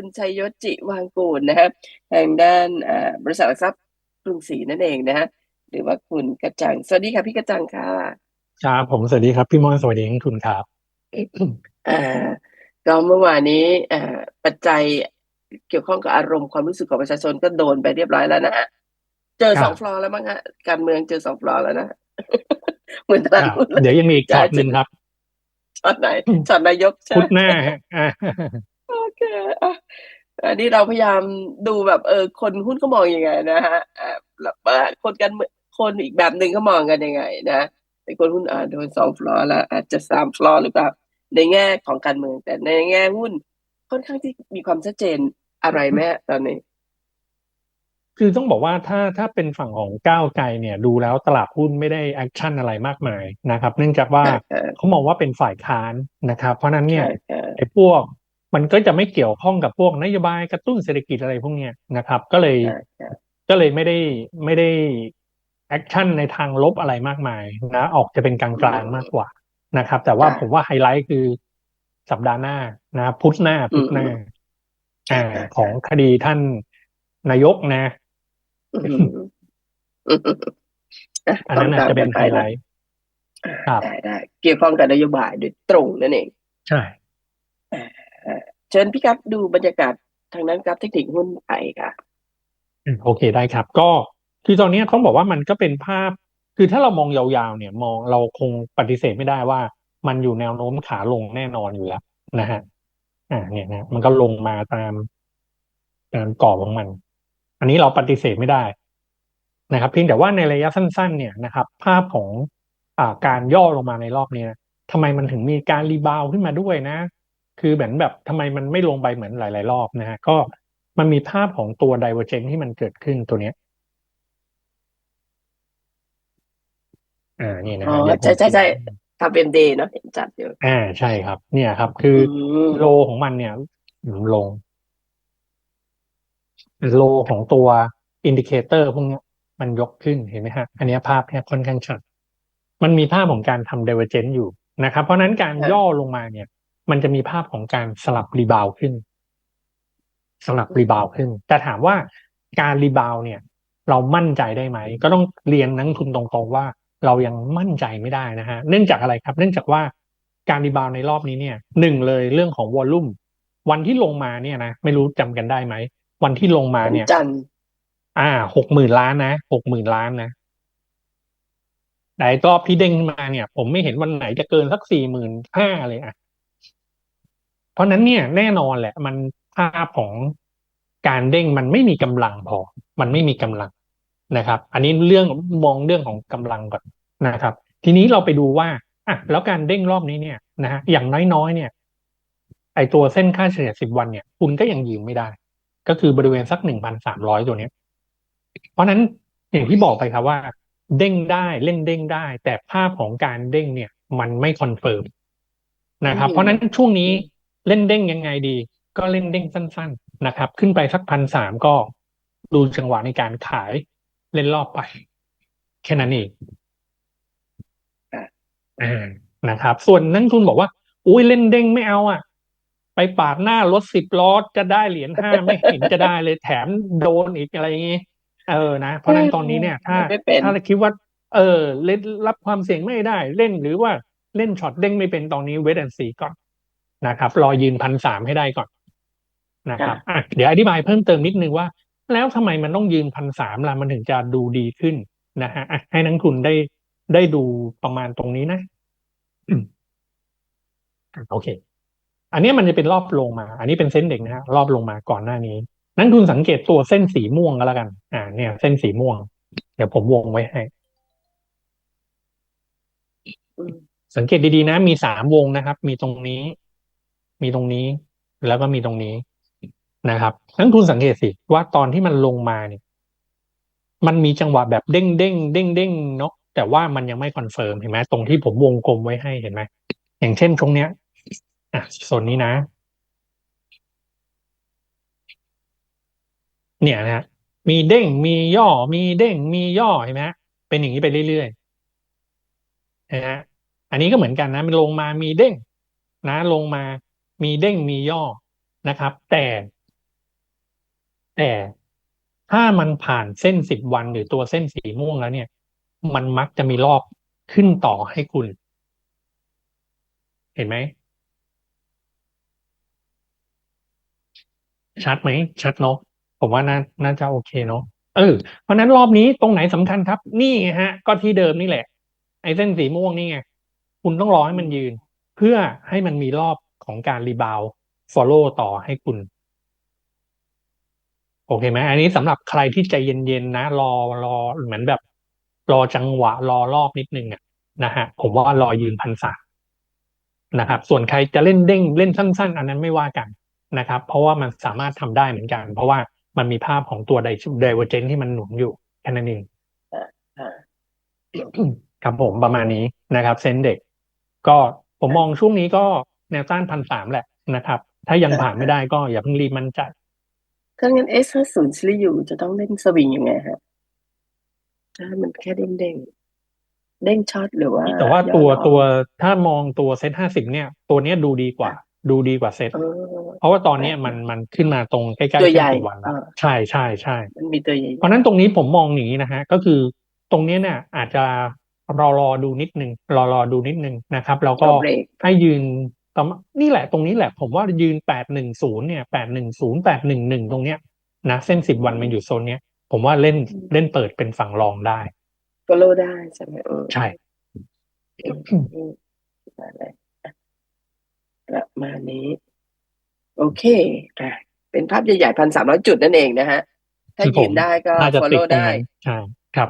คุณชัยยศจิวางกูลนะครับทางด้านอ่าบริษัทหลักทรัพย์กรุงศรีนั่นเองนะฮะหรือว่าคุณกระจัง สวัสดีค่ะพี่กระจังค่ะครับผมสวัสดีครับพี่มอนสวัสดีนักทุนครับอ่าก็เมื่อวานนี้อ่าปัจจัยเกี่ยวข้องกับอารมณ์ความรู้สึกของประชาชนก็โดนไปเรียบร้อยแล้วนะฮะเจอครับสองฟลอร์แล้วมั้งฮะการเมืองเจอสองฟลอร์แล้วนะเหมือนตคลาดรับหุ้นเลยเดี๋ยวยังมีอีกช็อตหนึ่งครับช็อตไหนช็อตนายกใช่พุไหมธหน้าฮะ อ่าโอเคอะอันนี้เราพยายามดูแบบเออคนหุ้นเขามองยังไงนะฮะอ่าแล้วว่าคนกันเมืองคนอีกแบบหนึ่งเขามองกันยังไงนะแต่คนหุ้นอ่าโดนสองฟลอร์แล้วอาจจะสามฟลอร์หรือเปล่าในแง่ของการเมืองแต่ในแง่หุ้นค่อนข้างที่มีความชัดเจนอะไรแม่ตอนนี้ คือต้องบอกว่าถ้าถ้าเป็นฝั่งของก้าวไกลเนี่ย ดูแล้วตลาดหุ้นไม่ได้แอคชั่นอะไรมากมายนะครับ เนื่องจากว่าใช่ใช่เขามองว่าเป็นฝ่ายค้านนะครับ เพราะฉะนั้นเนี่ยใช่ใช่ไอ้พวก มันก็จะไม่เกี่ยวข้องกับพวกนโยบายกระตุ้นเศรษฐกิจอะไรพวกเนี้ยนะครับ ก็เลยใช่ใช่ก็เลยไม่ได้ไม่ได้แอคชั่นในทางลบอะไรมากมายนะออกจะเป็นกลางๆมากกว่านะครับ แต่ว่าผมว่าไฮไลท์คือสัปดาห์หน้านะพุธหน้าพุธหน้าอ่าของคดีท่านนายกนะอืมอืมอะอันนั้นอาจจะเป็นไฮไลท์ครับได้ได้เกี่ยวข้องกับนโยบายโดยตรงนั่นเอง ใช่ เชิญพี่ครับดูบรรยากาศทางด้นกราฟเทคนิคหุ้นไทยค่ะโอเคได้ครับ ก็คือตอนนี้เขาบอกว่ามันก็เป็นภาพ คือถ้าเรามองยาวๆ เนี่ยมองเราคงปฏิเสธไม่ได้ว่า มันอยู่แนวโน้มขาลงแน่นอนอยู่แล้วนะฮะอ่าเนี่ยนะมันก็ลงมาตามตามกรอบของมัน อันนี้เราปฏิเสธไม่ได้นะครับเพียงแต่ว่าในระยะสั้น ๆ เนี่ยนะครับ ภาพของอ่าการย่อลงมาในรอบเนี้ยทำไมมันถึงมีการรีบาวขึ้นมาด้วยนะ คือเหมือนแบบทำไมมันไม่ลงไปเหมือนหลาย ๆ รอบนะฮะก็มันมีภาพของตัว divergence ที่มันเกิดขึ้นตัวเนี้ยอ่านี่นะอ๋อฮะเดี๋ยวผมใช่ใช่ใช่ทำเป็นเดย์เนาะเห็นจัดอยู่อ่าใช่ครับ เนี่ยครับ คืออมโลของมันเนี่ยอืมลง โลของตัวอินดิเคเตอร์พวกเนี้ยมันยกขึ้นเห็นไหมฮะ อันเนี้ยภาพเนี่ยค่อนข้างชัดมันมีภาพของการทำ divergence อยู่นะครับ เพราะฉะนั้นการย่อลงมาเนี่ย มันจะมีภาพของการสลับรีบาวขึ้น สลับรีบาวขึ้น แต่ถามว่าการรีบาวเนี่ย เรามั่นใจได้ไหม ก็ต้องเรียนนักลงทุนตรงๆว่า เรายังมั่นใจไม่ได้นะฮะ เนื่องจากอะไรครับ เนื่องจากว่าการรีบาวในรอบนี้เนี่ยหนึ่งเลยเรื่องของวอลลุ่มวันที่ลงมาเนี่ยนะไม่รู้จำกันได้ไหมวันที่ลงมาวันเนี่ยจันทร์อ่าหกหมื่นล้านนะหกหมื่นล้านนะแต่ไอ้รอบที่เด้งขึ้นมาเนี่ย ผมไม่เห็นวันไหนจะเกินสักสี่หมื่นห้าเลยอะเพ ราะฉะนั้นเนี่ยแน่นอนแหละ มันภาพของการเด้งมันไม่มีกำลังพอ มันไม่มีกำลังนะครับ อันนี้เรื่องมองเรื่องของกำลังก่อนนะครับ ทีนี้เราไปดูว่าอะแล้วการเด้งรอบนี้เนี่ยนะฮะอย่างน้อยๆเนี่ย ไอตัวเส้นค่าเฉลี่ยสิบวันเนี่ย คุณก็ยังยืนไม่ได้ ก็คือบริเวณสักหนึ่งพันสามร้อยตัวเนี้ยเพราะฉะนั้นอย่างที่บอกไปครับว่า เด้งได้เล่นเด้งได้ แต่ภาพของการเด้งเนี่ย มันไม่คอนเฟิร์มนะครับ เพราะฉะนั้นช่วงนี้ เล่นเด้งยังไงดี ก็เล่นเด้งสั้น ๆนะครับ ขึ้นไปสักพันสามก็ดูจังหวะในการขายเล่นรอบไป แค่นั้นเองอ่านะครับ ส่วนนักลงทุนบอกว่า อุ้ยเล่นเด้งไม่เอาอะ ไปปาดหน้ารถสิบล้อจะได้เหรียญห้าไม่เห็นจะได้เลยแถมโดนอีกอะไรอย่างงี้เออนะเพราะฉะนั้นตอนนี้เนี่ย ถ้าไม่เป็นถ้าเราคิดว่า เออเล่นรับความเสี่ยงไม่ได้เล่นหรือว่าเล่นช็อตเด้งไม่เป็นตอนนี้เวทแอนซีก่อน นะครับ รอยืนพันสามให้ได้ก่อนนะครับอะเดี๋ยวอธิบายเพิ่มเติมนิดนึงว่า แล้วทำไมมันต้องยืนพันสามล่ะมันถึงจะดูดีขึ้นนะฮะอะให้นักลงทุนได้ได้ดูประมาณตรงนี้นะอืมอะโอเค อันนี้มันจะเป็นรอบลงมา อันนี้เป็นเส้นเด็กนะฮะรอบลงมาก่อนหน้านี้ นักลงทุนสังเกตตัวเส้นสีม่วงก็แล้วกัน อ่า เนี่ย เส้นสีม่วง เดี๋ยวผมวงไว้ให้อืมสังเกตดีๆนะ มีสามวงนะครับ มีตรงนี้ มีตรงนี้ แล้วก็มีตรงนี้นะครับนักลงทุนสังเกตสิว่าตอนที่มันลงมาเนี่ย มันมีจังหวะแบบเด้งเด้งเด้งเด้งเนาะแต่ว่ามันยังไม่คอนเฟิร์มเห็นไหมตรงที่ผมวงกลมไว้ให้เห็นไหมอย่างเช่นตรงเนี้ยอะโซนนี้นะ เนี่ยนะฮะมีเด้งมีย่อ มีเด้งมีย่อเห็นไหมเป็นอย่างนี้ไปเรื่อยๆนะฮะอันนี้ก็เหมือนกันนะมันลงมามีเด้งนะ ลงมา มีเด้งมีย่อนะครับ แต่ แต่ถ้ามันผ่านเส้นสิบวันหรือตัวเส้นสีม่วงแล้วเนี่ย มันมักจะมีรอบขึ้นต่อให้คุณ เห็นไหม ชัดไหม ชัดเนาะผมว่าน่าน่าจะโอเคเนาะเออเพราะนั้นรอบนี้ตรงไหนสำคัญครับ นี่ฮะ ก็ที่เดิมนี่แหละ ไอ้เส้นสีม่วงนี่ไง คุณต้องรอให้มันยืน เพื่อให้มันมีรอบ ของการรีบาวฟอลโล่ต่อให้คุณ โอเคไหมอันนี้สำหรับใครที่ใจเย็นๆนะ รอรอเหมือนแบบ รอจังหวะ รอรอบนิดนึงอะนะฮะผมว่ารอยืนพันสามนะครับ ส่วนใครจะเล่นเด้งเล่นสั้น ๆ อันนั้นไม่ว่ากันนะครับ เพราะว่ามันสามารถทำได้เหมือนกัน เพราะว่ามันมีภาพของตัวไดไดเวอร์เจนที่มันหนุนอยู่แค่นั้นเองอ่าครับผมประมาณนี้นะครับเซนเด็ก ก็ผมมองช่วงนี้ก็ แนวต้านพันสามแหละนะครับ ถ้ายังผ่านไม่ได้ก็อย่าเพิ่งรีบมั่นใจถ้างั้น S ห้าศูนย์ซิลิยูจะต้องเล่นสวิงยังไงฮะถ้ามันแค่เด้งเด้งๆเด้งช็อตหรือว่า แต่ว่าตัวย่อตัวถ้ามองตัวเซตห้าสิบเนี่ย ตัวเนี้ยดูดีกว่า ดูดีกว่าเซตเออเพราะว่าตอนเนี้ยมันมันขึ้นมาตรงใกล้ๆตัวเส้ใหญ่นสิบวันแล้วอ่าใช่ใช่ใช่มันมีตัวใหญ่เพราะฉะนั้นตรงนี้ผมมองอย่างนี้นะฮะ ก็คือตรงเนี้ยเนี่ยอาจจะรอรอดูนิดนึงรอรอดูนิดนึงนะครับ แล้วก็รอเบรกให้ยืน ประมาณนี่แหละตรงนี้แหละผมว่ายืนแปดหนึ่งศูนย์เนี่ยแปดหนึ่งศูนย์แปดหนึ่งหนึ่งตรงเนี้ยนะเส้นสิบวันมันอยู่โซนเนี้ยผมว่าเล่นเล่นเปิดเป็นฝั่งรองได้ก็โลได้ใช่ไหมเออใช่อืมมาเลยอะประมาณนี้ โอเคอะเป็นภาพใหญ่ๆพันสามร้อยจุดนั่นเองนะฮะ ถ้าที่ผมยืนได้ก็น่าจะติด follow ตรงได้นั้นใช่ครับ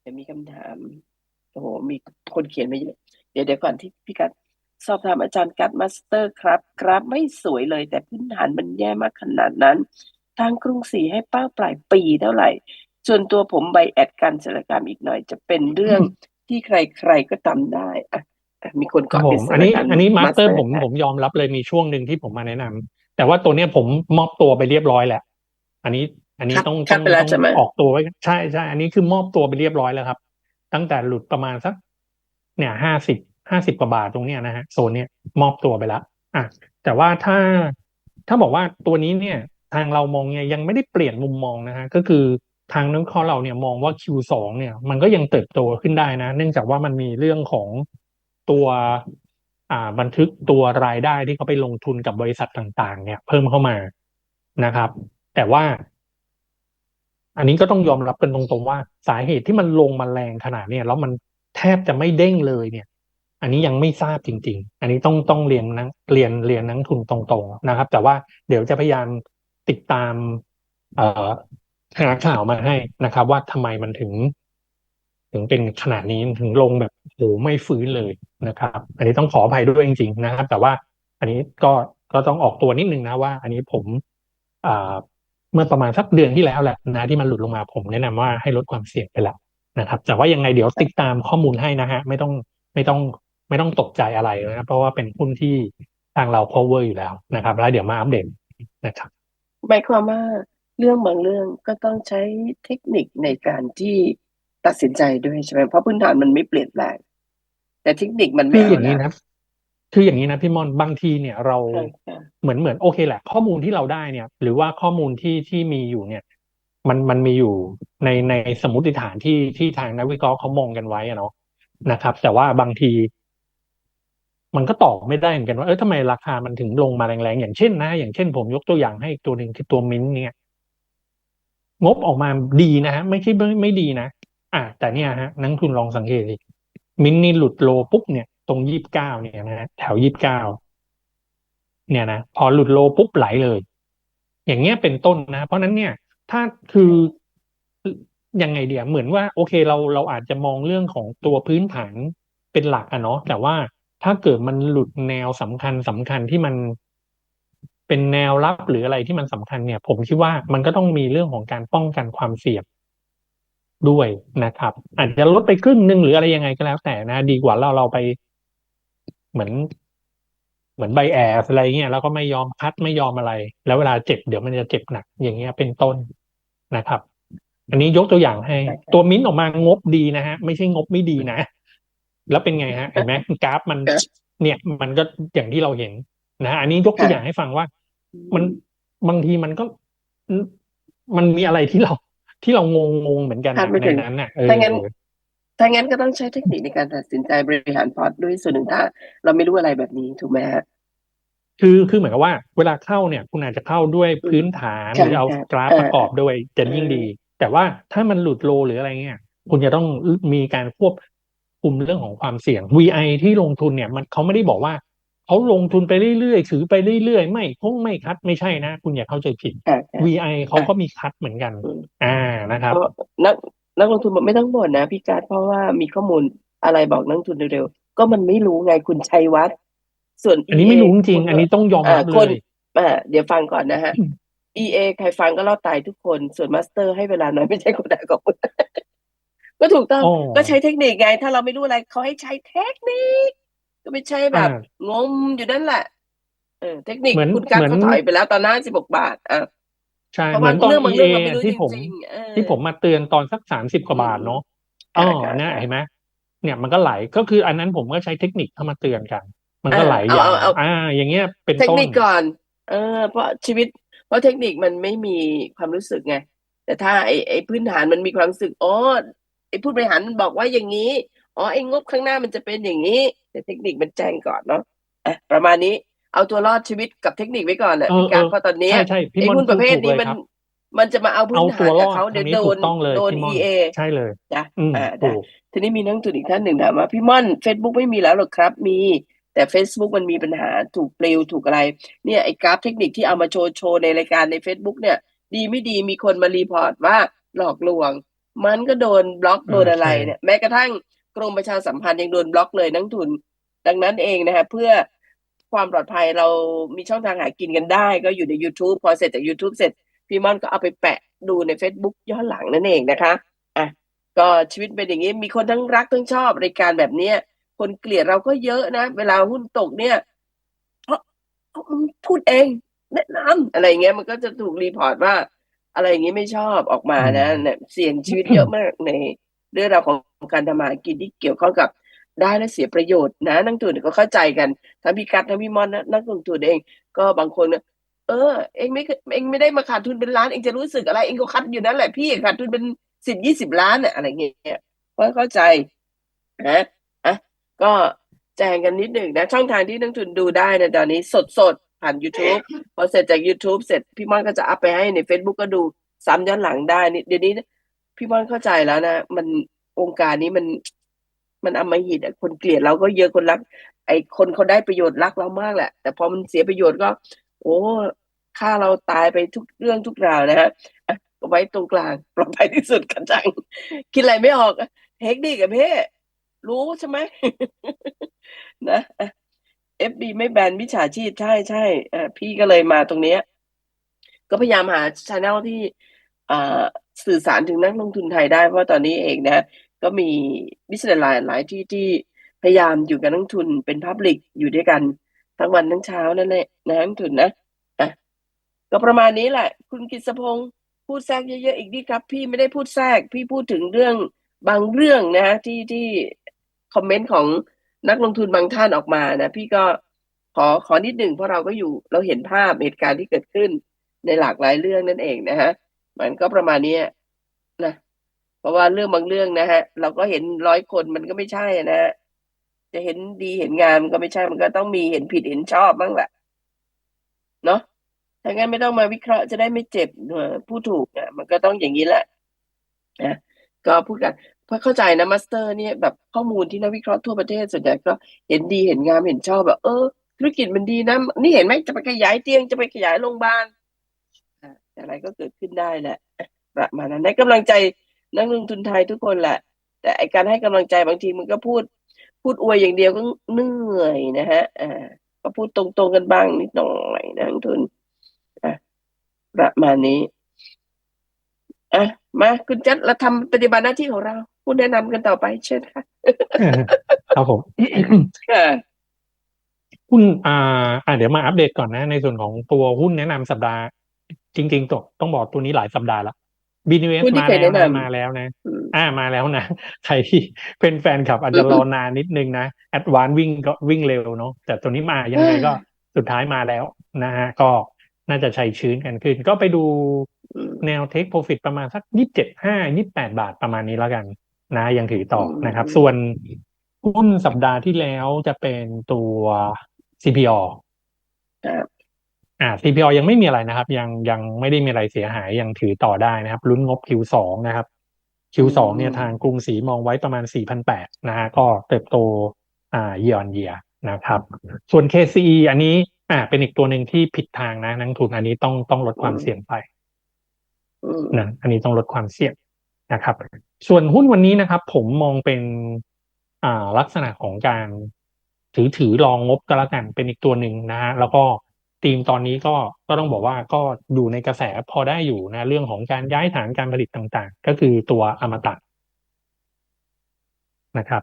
เดี๋ยวมีคำถามโอ้โหมีคนเขียนมาเยอะ เดี๋ยวเดี๋ยวก่อนที่พี่กัดสอบถามอาจารย์กัดมาสเตอร์ครับกราฟไม่สวยเลย แต่พื้นฐานมันแย่มากขนาดนั้น ทางกรุงศรีให้เป้าปลายปีเท่าไหร่ ส่วนตัวผมใบแอดการศิลปกรรมอีกหน่อย จะเป็นเรื่องที่ใครๆก็ทำได้อะอะมีคนครับเกาะผติดมสอันถานนี้การณ์อันนี้มาสเตอร์ Master ผมอะผมยอมรับเลยมีช่วงหนึ่งที่ผมมาแนะนำแต่ว่าตัวเนี้ยผมมอบตัวไปเรียบร้อยแหละอันนี้อันนี้คัดต้องคัต้ดองไปแล้วต้องใช่ไหมออกตัวไว้ใช่ใช่อันนี้คือมอบตัวไปเรียบร้อยแล้วครับ ตั้งแต่หลุดประมาณสัก เนี่ยห้าสิบห้าสิบกว่าบาทตรงเนี้ยนะฮะโซนเนี้ยมอบตัวไปแล้วอะแต่ว่าถ้าถ้าบอกว่าตัวนี้เนี่ยทางเรามองเนี่ยยังไม่ได้เปลี่ยนมุมมองนะฮะก็คือทางนักวิเคราะห์เราเนี่ยมองว่า Q2 เนี่ยมันก็ยังเติบโตขึ้นได้นะ เนื่องจากว่ามันมีเรื่องของตัวอ่าบันทึกตัวรายได้ที่เขาไปลงทุนกับบริษัทต่าง ๆ เนี่ย เพิ่มเข้ามานะครับ แต่ว่า อันนี้ก็ต้องยอมรับกันตรงๆว่าสาเหตุที่มันลงมาแรงขนาดเนี่ยแล้วมัน ทบจะไม่เด้งเลยเนี่ย อันนี้ยังไม่ทราบจริง ๆ อันนี้ต้องต้องเรียนนักเรียนเรียนนักทุนตรงๆนะครับ แต่ว่าเดี๋ยวจะพยายามติดตาม เอ่อหาข่าวมาให้นะครับ ว่าทำไมมันถึง ถึงเป็นขนาดนี้ถึงลงแบบโหไม่ฟื้นเลยนะครับ อันนี้ต้องขออภัยด้วยจริง ๆ นะครับ แต่ว่าอันนี้ก็ก็ต้องออกตัวนิดนึงนะว่า อันนี้ผมอ่าเมื่อประมาณสักเดือนที่แล้วแหละนะที่มันหลุดลงมาผมแนะนำว่าให้ลดความเสี่ยงไปแล้ว นะครับ แต่ว่ายังไงเดี๋ยวติดตามข้อมูลให้นะฮะ ไม่ต้องไม่ต้องไม่ต้องตกใจอะไรนะครับเพราะว่าเป็นหุ้นที่ทางเรา cover อยู่แล้วนะครับ แล้วเดี๋ยวมาอัปเดตนะครับหมายความว่าเรื่องบางเรื่องก็ต้องใช้เทคนิคในการที่ตัดสินใจด้วยใช่ไหมเพราะพื้นฐานมันไม่เปลี่ยนแปลงแต่เทคนิคมันไม่คืออเอาย่างนี้แล้วนะคืออย่างนี้นะพี่มอนบางทีเนี่ยเราใช่ค่ะเหมือนเหมือนโอเคแหละ ข้อมูลที่เราได้เนี่ย หรือว่าข้อมูลที่ที่มีอยู่เนี่ย มันมันมีอยู่ ในในสมมติฐานที่ที่ทางนักวิเคราะห์เขามองกันไว้อะเนาะนะครับ แต่ว่าบางที มันก็ตอบไม่ได้เหมือนกันว่าเออทำไมราคามันถึงลงมาแรงๆอย่างเช่นนะ อย่างเช่นผมยกตัวอย่างให้อีกตัวหนึ่งคือตัวมิ้นท์เนี่ย งบออกมาดีนะฮะไม่ใช่ไม่ไม่ดีนะอะแต่เนี่ยฮะนักทุนลองสังเกตสิมิ้นท์นี่หลุดโลปุ๊บเนี่ยตรงยี่สิบเก้าเนี่ยนะฮะแถวยี่สิบเก้าเนี่ยนะพอหลุดโลปุ๊บไหลเลย อย่างเงี้ยเป็นต้นนะ เพราะนั้นเนี่ย ถ้าคือ ยังไงเดียเหมือนว่าโอเคเราเราอาจจะมองเรื่องของตัวพื้นฐานเป็นหลักอะเนาะแต่ว่าถ้าเกิดมันหลุดแนวสำคัญสำคัญที่มันเป็นแนวรับหรืออะไรที่มันสำคัญเนี่ย ผมคิดว่ามันก็ต้องมีเรื่องของการป้องกันความเสี่ยงด้วยนะครับ อาจจะลดไปครึ่งหนึ่งหรืออะไรยังไงก็แล้วแต่นะ ดีกว่าเราเราไปเหมือน เหมือนใบแอสอะไรเงี้ยแล้วก็ไม่ยอมคัดไม่ยอมอะไร แล้วเวลาเจ็บเดี๋ยวมันจะเจ็บหนักอย่างเงี้ยเป็นต้นนะครับ อันนี้ยกตัวอย่างให้ ตัวมิ้นท์ออกมางบดีนะฮะ ไม่ใช่งบไม่ดีนะ แล้วเป็นไงฮะเห็นไหมกราฟมัน เนี่ย มันก็อย่างที่เราเห็นนะฮะอันนี้ยกตัวอย่างให้ฟังว่า มันบางทีมันก็มันมีอะไรที่เราที่เรางงงงเหมือนกันคาดอะไม่ในถึงนั้นน่ะเออถ้างั้นถ้างั้นก็ต้องใช้เทคนิคในการตัดสินใจบริหารพอร์ตด้วยส่วนหนึ่งถ้าเราไม่รู้อะไรแบบนี้ถูกไหมฮะคือคือเหมือนกับว่า เวลาเข้าเนี่ย คุณอาจจะเข้าด้วยพื้นฐานใช่หรือเอาครับกราฟเออประกอบด้วยจะยิ่งเออดี แต่ว่าถ้ามันหลุดโลหรืออะไรเงี้ยคุณจะต้องมีการควบคุมเรื่องของความเสี่ยง VI ที่ลงทุนเนี่ย มันเขาไม่ได้บอกว่าเขาลงทุนไปเรื่อยๆถือไปเรื่อยๆ ไม่คงไม่คัดไม่ใช่นะ คุณอย่าเข้าใจผิดค่ะค่ะ VI เขาก็มีคัดเหมือนกันอืมอ่านะครับเพราะนักนักลงทุนบอกไม่ต้องบ่นนะพี่การดเพราะว่ามีข้อมูลอะไรบอกนักลงทุนเร็วๆก็มันไม่รู้ไงคุณชัยวัฒน์ส่วนอันนี้ไม่รู้จริงคุณๆอันนี้ต้องยอมรับาเลคนยอ่าเดี๋ยวฟังก่อนนะฮะอืม EA ใครฟังก็รอดตายทุกคน ส่วนมาสเตอร์ให้เวลาน้อยไม่ใช่คนใดของคุณก็ถูกต้องอ๋อก็ใช้เทคนิคไง ถ้าเราไม่รู้อะไรเขาให้ใช้เทคนิค ก็ไม่ใช่แบบอ่างมอยู่นั่นแหละเออเทคนิคเหมือนคุณการดเหมือนเขาถอยไปแล้วตอนนั้นสิบหกบาทอะใช่เพราะเหมืว่าอนตอนเรื่องบาง EA เรื่องเราไม่รู้จที่ผมริงๆเออที่ผมมาเตือนตอนสักสามสิบกว่าบาทเนาะอ๋อค่ะเนี่ยค่ะเห็นไหมเนี่ยมันก็ไหลก็คืออันนั้นผมก็ใช้เทคนิคเข้ามาเตือนกัน มันก็ไหลเอายาวเอาเอาอ่า อย่างเงี้ยเป็นเทคต้นนิคก่อน เออ เพราะชีวิตเพ ราะเทคนิคมันไม่มีความรู้สึกไง แต่ถ้าไอ้ไอ้พื้นฐานมันมีความรู้สึกอ๋อไอ้ผู้บริหารมันบอกว่าอย่างนี้ อ๋อไอ้งบข้างหน้ามันจะเป็นอย่างนี้ แต่เทคนิคมันแจ้งก่อนเนาะอะประมาณนี้เอาตัวรอดชีวิตกับเทคนิคไว้ก่อนแหละเออพี่การเออเพราะตอนเนี้ยใช่ใช่พี่ไอ้มอนหุ้นประเภทพูดถูกนี้เลยมันครับมันจะมาเอาพื้เอานตัฐานวรกับอดเขาทาเดี๋ยงวนี้โดถูนกต้องเลยโดนพี่มอน EA ใช่เลยจ้ะอืมอ่าถูได้กทีนี้มีนักลงทุนอีกท่านหนึ่งถามว่าพี่ม่อน Facebook ไม่มีแล้วหรอครับ มี แต่ Facebook มันมีปัญหาถูกปลิวถูกอะไร เนี่ยไอ้กราฟเทคนิคที่เอามาโชว์โชว์ในรายการใน Facebook เนี่ย ดีไม่ดีมีคนมารีพอร์ตว่าหลอกลวง มันก็โดนบล็อกอ่าโดนอะไรใช่เนี่ยแม้กระทั่งกรมประชาสัมพันธ์ยังโดนบล็อกเลยนักทุน ดังนั้นเองนะฮะเพื่อความปลอดภัยเรามีช่องทางหากินกันได้ ก็อยู่ใน YouTube พอเสร็จจาก YouTube เสร็จพี่ม่อนก็เอาไปแปะดูใน Facebook ย้อนหลังนั่นเองนะคะอะก็ชีวิตเป็นอย่างนี้มีคนทั้งรักทั้งชอบรายการแบบเนี้ย คนเกลียดเราก็เยอะนะ เวลาหุ้นตกเนี่ยเพราะเพราะมึงพูดเองแนะนำอะไรเงี้ยมันก็จะถูกรีพอร์ตว่า อะไรอย่างนี้ไม่ชอบออกมานะอืมเนี่ยเสี่ยงชีวิตเยอะมากในเรื่องราวของการทำมาหากินที่เกี่ยวข้องกับได้และเสียประโยชน์นะนักลงทุนก็เข้าใจกันทั้งพี่กัดทั้งพี่มอนนะนักลงทุนเอง ก็บางคนเนี่ยเออ เองไม่เคยเองไม่ได้มาขาดทุนเป็นล้านเองจะรู้สึกอะไรเองก็คัดอยู่นั่นแหละพี่ขาดทุนเป็นสิบยี่สิบล้านน่ะอะไรเงี้ยก็เข้าใจนะอะ ก็แจ้งกันนิดหนึ่งนะ ช่องทางที่นักทุนดูได้นะตอนนี้สดสดๆผ่าน YouTube พอเสร็จจาก YouTube เสร็จพี่ม่อนก็จะอัพไปให้ใน Facebook ก็ดูซ้ำย้อนหลังได้นี่เดี๋ยวนี้พี่ม่อนเข้าใจแล้วนะ มันองค์การนี้มันมันอำมหิตคนเกลียดเราก็เยอะคนรัก ไอ้คนเขาได้ประโยชน์รักเรามากแหละ แต่พอมันเสียประโยชน์ก็ โอ้ฆ่าเราตายไปทุกเรื่องทุกราวนะฮะเอาไว้ตรงกลางปลอดภัยที่สุดกันจัง คิดอะไรไม่ออก เทคนิคกับเพ่ รู้ใช่ไหมนะเอฟบีไม่แบนมิจฉาชีพใช่ใช่พี่ก็เลยมาตรงเนี้ย ก็พยายามหาช anel ที่สื่อสารถึงนักลงทุนไทยได้เพราะตอนนี้เองนะ ก็มีวิสหลายหลายที่ที่พยายามอยู่กับนักลงทุนเป็นพับลิกอยู่ด้วยกันทั้งวันทั้งเช้านั่นแหละนะนักลงทุนนะอะก็ประมาณนี้แหละ คุณกิษพงศ์พูดแทรกเยอะๆอีกนิดครับ พี่ไม่ได้พูดแทรกพี่พูดถึงเรื่องบางเรื่องนะที่ที่ คอมเมนต์ของนักลงทุนบางท่านออกมานะพี่ก็ขอขอนิดหนึ่งเพราะเราก็อยู่เราเห็นภาพเหตุการณ์ที่เกิดขึ้นในหลากหลายเรื่องนั่นเองนะฮะมันก็ประมาณนี้นะเพราะว่าเรื่องบางเรื่องนะฮะ เราก็เห็นร้อยคนมันก็ไม่ใช่นะฮะจะเห็นดีเห็นงามมันก็ไม่ใช่มันก็ต้องมีเห็นผิดเห็นชอบบ้างแหละเนาะถ้างั้นไม่ต้องมาวิเคราะห์จะได้ไม่เจ็บผู้ถูกนะมันก็ต้องอย่างนี้แหละนะก็พูดกัน เพราะเข้าใจนะมาสเตอร์เนี่ยแบบข้อมูลที่นักวิเคราะห์ทั่วประเทศส่วนใหญ่ก็เห็นดีเห็นงามเห็นชอบแบบ เออ ธุรกิจมันดีนะ นี่เห็นไหมจะไปขยายเตียงจะไปขยายโรงพยาบาลอะไรก็เกิดขึ้นได้แหละประมาณนั้นให้กำลังใจนักลงทุนไทยทุกคนแหละ แต่ไอการให้กำลังใจบางทีมันก็พูด พูดอวยอย่างเดียวก็เหนื่อยนะฮะอ่าก็พูดตรงๆกันบ้างนิดหน่อยนะนักลงทุนอะประมาณนี้อะ มาคุณจัดเราทำปฏิบัติหน้าที่ของเราพูดแนะนำกันต่อไปเชิญค่ะครับผมค่ะหุ้นอ่าอ่าเดี๋ยวมาอัปเดตก่อนนะ ในส่วนของตัวหุ้นแนะนำสัปดาห์ จริง ๆต้องต้องบอกตัวนี้หลายสัปดาห์ละ BNS หุ้นที่มาเคยแล้วแนะนะนำมาแล้วนะอืมอ่ามาแล้วนะ ใครที่เป็นแฟนคลับอาจจะรอนานนิดนึงนะแอดวานวิ่งก็วิ่งเร็วเนาะแต่ตัวนี้มายังไงก็สุดท้ายมาแล้วนะฮะก็น่าจะใช้ชื้นกันขึ้น ก็ไปดูอืม แนวเทคโปรฟิตประมาณสักยี่สิบเจ็ดห้ายี่แปดบาทประมาณนี้แล้วกัน นะยังถือต่อนะครับอืมส่วนหุ้นสัปดาห์ที่แล้วจะเป็นตัว CPO ครับอ่า CPO ยังไม่มีอะไรนะครับ ยังยังไม่ได้มีอะไรเสียหายยังถือต่อได้นะครับลุ้นงบ Q2 นะครับ Q2 เนี่ยทางกรุงศรีมองไว้ประมาณ 4,800นะฮะก็เติบโตอ่า year on year นะครับ ส่วน KCE อันนี้อ่าเป็นอีกตัวหนึ่งที่ผิดทางนะนักลงทุนอันนี้ต้องต้องลดความเสี่ยงไปอืม นะอันนี้ต้องลดความเสี่ยงนะครับ ส่วนหุ้นวันนี้นะครับ ผมมองเป็นอ่าลักษณะของการถือถือรองงบก็แล้วกันเป็นอีกตัวหนึ่งนะฮะแล้วก็ทีมตอนนี้ก็ก็ต้องบอกว่าก็อยู่ในกระแสพอได้อยู่นะเรื่องของการย้ายฐานการผลิตต่างๆ ก็คือตัวอมตะนะครับ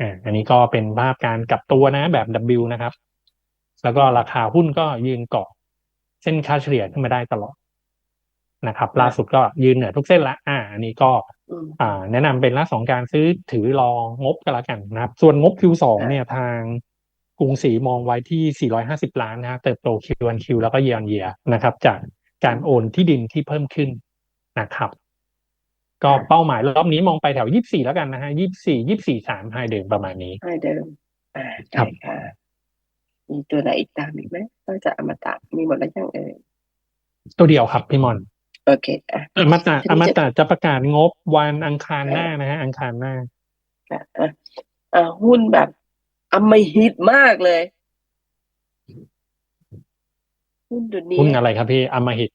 อ่าอันนี้ก็เป็นภาพการกลับตัวนะแบบ W นะครับ แล้วก็ราคาหุ้นก็ยืนเกาะเส้นค่าเฉลี่ยขึ้นมาได้ตลอด นะครับ ล่าสุดก็ยืนเหนือทุกเส้นละ อ่า อันนี้ก็อืมอ่า แนะนำเป็นลักษณะของการซื้อถือรองงบก็แล้วกันนะครับ ส่วนงบ Q2 อ่าเนี่ยทางกรุงศรีมองไว้ที่ 450 ล้านนะฮะเติบโต Q1Q แล้วก็ year on year นะครับ จากการโอนที่ดินที่เพิ่มขึ้นนะครับ ก็เป้าหมายรอบนี้มองไปแถว 24 แล้วกันนะฮะ 24 24 3ให้เดิมประมาณนี้ให้เดิมอ่าครัได้บค่ะมีตัวไหนอีกตามอีกไหมนอกจากอมตะมีหมดแล้วยังเอ่ยตัวเดียวครับพี่มอน โอเคอะอมตะทีอนี้มจะตะจะประกาศงบวันอังคารหน้านะฮะอังคารหน้าอะอะอะหุ้นแบบอำมหิตมากเลยหุ้นตัวนี้หุ้นอะไรครับพี่อมหิต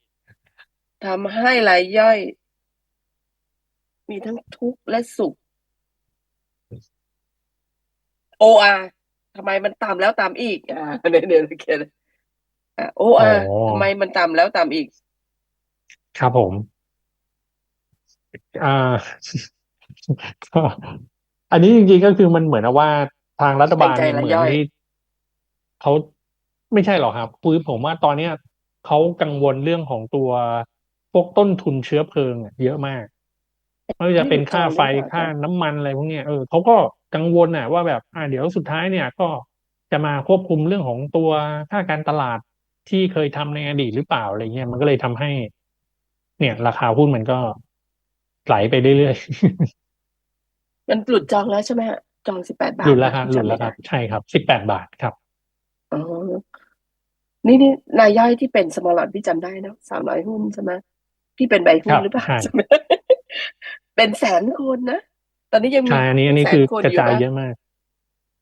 ทำให้รายย่อย มีทั้งทุกข์และสุข OR ทำไมมันต่ำแล้วต่ำอีก อ่าเดี๋ยวเดี๋ยวเขียนอะ OR อ๋อทำไมมันต่ำแล้วต่ำอีก ครับผมอ่าก็อันนี้จริงๆก็คือมันเหมือนกับว่าทางรัฐบาลเนี่ยใจเหละมือนย่อย ที่เขาไม่ใช่หรอกครับคือผมว่าตอนเนี้ยเขากังวลเรื่องของตัวพวกต้นทุนเชื้อเพลิงอะเยอะมาก ไม่ว่าจะเป็นค่าไฟนี่ดูจอหรือเปล่าค่าน้ำมันอะไรพวกเนี้ยเออเขาก็กังวลน่ะว่าแบบอ่าเดี๋ยวสุดท้ายเนี่ย ก็จะมาควบคุมเรื่องของตัวค่าการตลาดที่เคยทำในอดีตหรือเปล่าอะไรเงี้ยมันก็เลยทำให้ เนี่ย ราคาหุ้นมันก็ไหลไปเรื่อยๆ มันหลุดจองแล้วใช่ไหมฮะจองสิบแปดบาท หลุดแล้วครับนะหลุดแล้วจำคไม่รับ ใช่ครับสิบแปดบาทครับอ๋อนี่นี่รายย่อยที่เป็นสมอลลอดพี่จำได้เนอะสามร้อยหุ้นใช่ไหมพี่เป็นใบหุ้ครันบหรือเปล่าใช่จำไม่ได้เป็นแสนคนนะตอนนี้ยังมีใช่อันนี้อันนี้แสคืนอคนกระอยู่จายปะเยอะมาก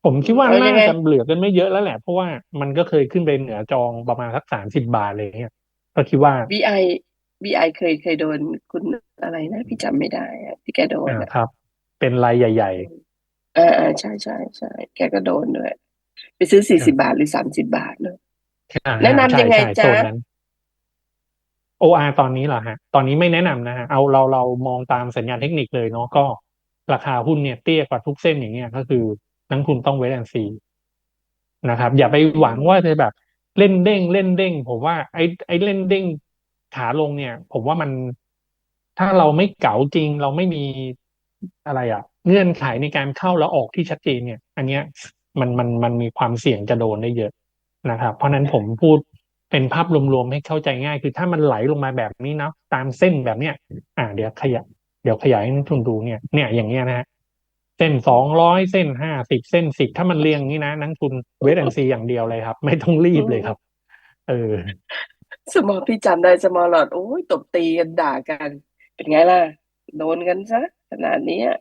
ผมคิดว่าเอายัน่างไงจะเหลือกันไม่เยอะแล้วแหละ เพราะว่ามันก็เคยขึ้นไปเหนือจองประมาณสักสามสิบบาทเลยเนี่ยก็คิดว่า BI BI เคยเคยโดนคุณอะไรนะพี่จำไม่ได้อะที่แกโดนอ่าอะครับ เป็นรายใหญ่อ่าอ่าใช่ใช่ใช่แกก็โดนด้วยไปซื้อสี่ครัสิบบาทหรือสามสิบบาทเนอะๆอ่าแนะนำใช่ยังไงใช่จ๊ะโซนนั้น OR ตอนนี้เหรอฮะ ตอนนี้ไม่แนะนำนะฮะเอาเราเรามองตามสัญญาณเทคนิคเลยเนาะก็ราคาหุ้นเนี่ยเตี้ยกว่าทุกเส้นอย่างเงี้ยก็คือนักทุนต้องเวทแอนซีนะครับ อย่าไปหวังว่าจะแบบเล่นเด้งเล่นเด้งผมว่าไอ้ไอ้เล่นเด้ง ขาลงเนี่ย ผมว่ามันถ้าเราไม่เก๋าจริง เราไม่มีอะไรอะเงื่อนไขในการเข้าแล้วออกที่ชัดเจนเนี่ย อันเนี้ยมันมันมันมีความเสี่ยงจะโดนได้เยอะนะครับ เพราะฉะนั้นผมพูดเป็นภาพรวมๆให้เข้าใจง่าย คือถ้ามันไหลลงมาแบบนี้เนาะตามเส้นแบบเนี้ย อ่า เดี๋ยวขยายเดี๋ยวขยายให้นักทุนดูเนี่ย เนี่ยอย่างเงี้ยนะฮะเส้นสองร้อยเส้นห้าสิบเส้นสิบถ้ามันเรียงอย่างนี้นะนักทุนเวทแอนซีอย่างเดียวเลยครับ ไม่ต้องรีบเลยครับ เออ สมอลพี่จำได้สมอลลอดโอ้ยตบตีกันด่ากัน เป็นไงล่ะ โดนกันซะขนาดนี้อะ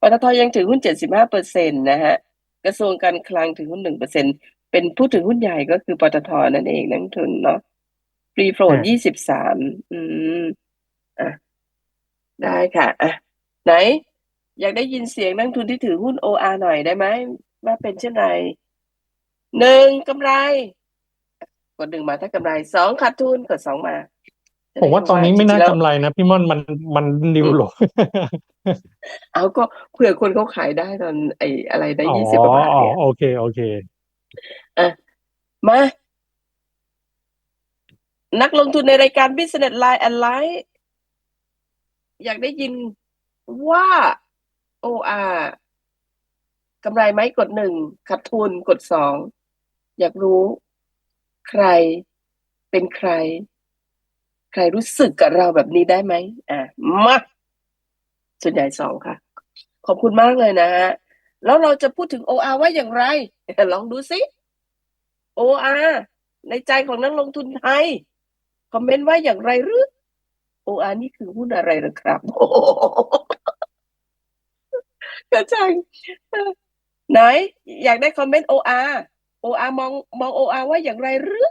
ปตทยังถือหุ้นเจ็ดสิบห้าเปอร์เซ็นตนะฮะกระทรวงการคลังถือหุ้นหนึ่งเปอร์เซ็นเป็นผู้ถือหุ้นใหญ่ก็คือปตทนั่นเองนักทุนเนาะฟรีโฟลอ่ายี่สิบสามอืมอะได้ค่ะอะไหน อยากได้ยินเสียงนักทุนที่ถือหุ้น OR หน่อยได้ไหมว่าเป็นเช่นไรหนึ่งกำไร กดหนึ่งมาถ้ากำไรสองขาดทุนกดสองมาจะผมได้ว่ารู้ตอนนี้จไม่ริน่างๆแล้วกำไรนะพี่ม่อนมันมันนิวโลเอาก็เผื่อคนเขาขายได้ตอนไอ้อะไรได้อ๋อยี่สิบกว่าบาทอ๋อเนี่ยโอเคโอเคอะมา นักลงทุนในรายการ Business Line and Light อยากได้ยินว่า OR กำไรไหมกดหนึ่งขาดทุนกดสอง อยากรู้ ใครเป็นใคร ใครรู้สึกกับเราแบบนี้ได้ไหมอะมาส่วนใหญ่สองค่ะ ขอบคุณมากเลยนะฮะแล้วเราจะพูดถึง OR ว่าอย่างไร ลองดูสิ OR ในใจของนักลงทุนไทย คอมเมนต์ว่าอย่างไรหรือ OR นี่คือหุ้นอะไรหรอครับโอ้โหกระจังไหน อยากได้คอมเมนต์โออา OR OR มองมอง OR ว่าอย่างไรหรือ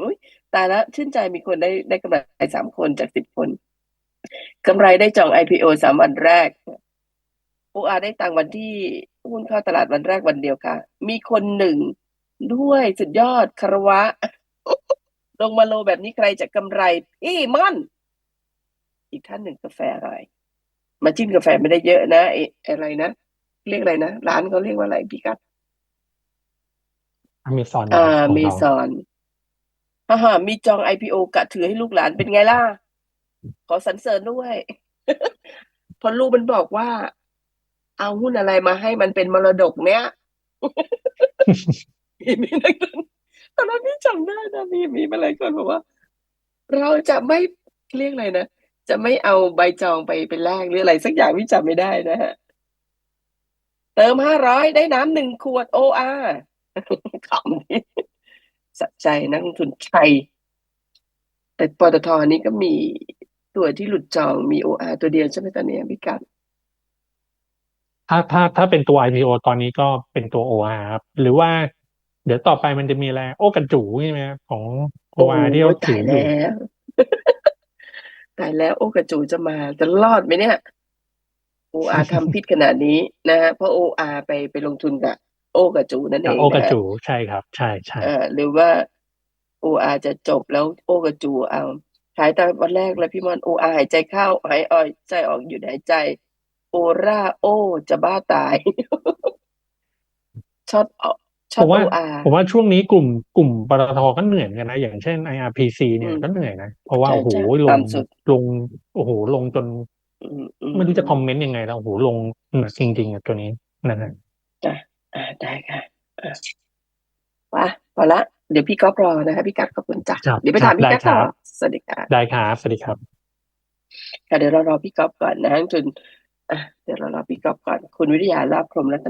อุ้ยตายแล้วชื่นใจมีคนได้ได้กำไรสามคนจากสิบคนกำไรได้จอง IPO สามวันแรก OR ได้ตังวันที่หุ้นเข้าตลาดวันแรกวันเดียวค่ะ มีคนหนึ่งด้วยสุดยอดคารวะ ลงมาโลแบบนี้ใครจะกำไรพี่มั่นอีกท่านหนึ่งกาแฟอะไร มาจิ้มกาแฟไม่ได้เยอะนะไอ้อะไรนะ เรียกอะไรนะ ร้านเขาเรียกว่าอะไรพี่กัด อเมซอนอ่าของเมเราซอนฮ่าฮมีจอง IPO กะถือให้ลูกหลานเป็นไงล่ะ ขอสรรเสริญด้วยเพอลูกมันบอกว่า เอาหุ้นอะไรมาให้มันเป็นมรดกเนี้ยมีมีนักลงตอนนั้นพี่จำได้นะมีมีมาหลายคนบอกว่า เราจะไม่เรียกอะไรนะจะไม่เอาใบจองไปเป็นแลกหรืออะไรสักอย่างพี่จำไม่ได้นะฮะเติมห้าร้อยได้น้ำหนึ่งขวด OR ขำนี่สะใจนักลงทุนไทย แต่ปตทนี้ก็มีตัวที่หลุดจองมี OR ตัวเดียวใช่ไหมตอนนี้พี่กัดถ้าถ้าถ้าเป็นตัว IPO ตอนนี้ก็เป็นตัว OR ครับหรือว่าเดี๋ยวต่อไปมันจะมีอะไรโอกระจูใช่ไหมครับของ OR ที่เขาถืออยู่ตายแล้วตายแล้วโอกระจูจะมาจะรอดไหมเนี่ย OR ทำพิษขนาดนี้นะฮะเพราะ OR ไปไปลงทุนกับ โอกระจูนั่นเอกับงโอกระนะฮะจูใช่ครับ ใช่ใช่เอ่อหรือว่า OR จะจบแล้วโอกระจูเอาขายตอนวันแรกแล้วพี่มอน OR หายใจเข้าหายออกใจออกหยุดหายใจ โอราโอจะบ้าตายช็อตออกช็ผอตมว่า OR ผมว่าช่วงนี้กลุ่มกลุ่มปตทก็เหนื่อยเหมือนกันนะ อย่างเช่น IRPC เนี่อืยมก็เหนื่อยนะ เพราะว่าใช่โอ้โหใช่ลตางมสุดลงโอ้โหลงจนอืมอืมไม่รู้จะอืคมอมเมนต์ยังไงแล้วโอ้โหลงหนักจริงๆอะตัวนี้นะฮะจ้ะ อ่า ได้ค่ะอะว่าพอละ เดี๋ยวพี่ก๊อฟรอนะคะพี่กัดขอบคุณจ้ะครับเดี๋ยวไปครัถาบมพี่ได้กัดคต่อรับ สวัสดีค่ะ ได้ครับ สวัสดีครับ ค่ะเดี๋ยวเรารอพี่ก๊อฟก่อนนะจนอะเดี๋ยวเรารอพี่ก๊อฟก่อน คุณวิทยาลาภพรหมรัตน